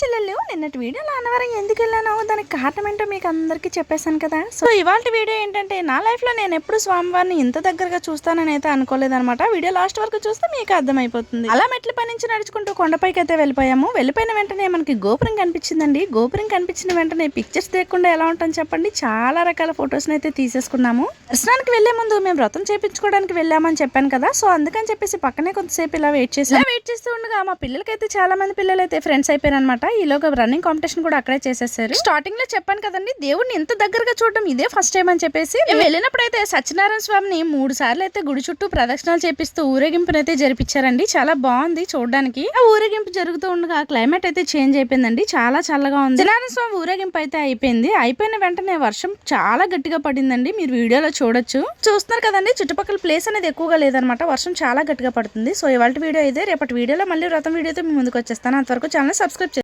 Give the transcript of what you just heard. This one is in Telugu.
చెల్లెళ్ళు నిన్నటి వీడియోలో అన్నవరం ఎందుకు వెళ్ళానో దానికి కారణం ఏంటో మీకు అందరికీ చెప్పేశాను కదా. సో ఇవాళ వీడియో ఏంటంటే నా లైఫ్లో నేను ఎప్పుడు స్వామివారిని ఇంత దగ్గరగా చూస్తానని అయితే అనుకోలేదన్నమాట. వీడియో లాస్ట్ వరకు చూస్తే మీకు అర్థమైపోతుంది. అలా మెట్ల పై నుంచి నడుచుకుంటూ కొండపైకి అయితే వెళ్ళిపోయాము. వెళ్ళిపోయిన వెంటనే మనకి గోపురం కనిపించిందండి. గోపురం కనిపించిన వెంటనే పిక్చర్స్ తీయకుండా ఎలా ఉంటాను చెప్పండి. చాలా రకాల ఫొటోస్ అయితే తీసేసుకున్నాము. దర్శనానికి వెళ్ళే ముందు మేము వ్రతం చేపించుకోవడానికి వెళ్ళామని చెప్పాను కదా. సో అందుకని చెప్పేసి పక్కనే కొంతసేపు ఇలా వెయిట్ చేసి వెయిట్ చేస్తూ ఉండగా మా పిల్లలకైతే చాలా మంది పిల్లలు అయితే ఫ్రెండ్స్ అయిపోయారు అనమాట ఈలోగా రన్నింగ్ కాంపిటీషన్ కూడా అక్కడే చేసేసారు. స్టార్టింగ్లో చెప్పాను కదండి దేవుడిని ఇంత దగ్గరగా చూడడం ఇదే ఫస్ట్ టైం అని చెప్పేసి వెళ్ళినప్పుడు అయితే సత్యనారాయణ స్వామిని మూడు సార్లు అయితే గుడి చుట్టూ ప్రదక్షిణాలు చేపిస్తూ ఊరేగింపునైతే జరిపించారండి. చాలా బాగుంది చూడడానికి. ఆ ఊరేగింపు జరుగుతూ ఉండగా క్లైమేట్ అయితే చేంజ్ అయిపోయిందండి. చాలా చల్లగా ఉంది. సత్యనారాయణ స్వామి ఊరేగింపు అయితే అయిపోయింది. అయిపోయిన వెంటనే వర్షం చాలా గట్టిగా పడిందండి. మీరు వీడియోలో చూడొచ్చు. చూస్తున్నారు కదండి చుట్టుపక్కల ప్లేస్ అనేది ఎక్కువగా లేదనమాట. వర్షం చాలా గట్టిగా పడుతుంది. సో ఇవాళ వీడియో ఇదే. రేపటి వీడియోలో మళ్ళీ వ్రతం వీడియోతో మీ ముందుకు వచ్చేస్తాను. అంతవరకు ఛానల్ సబ్స్క్రైబ్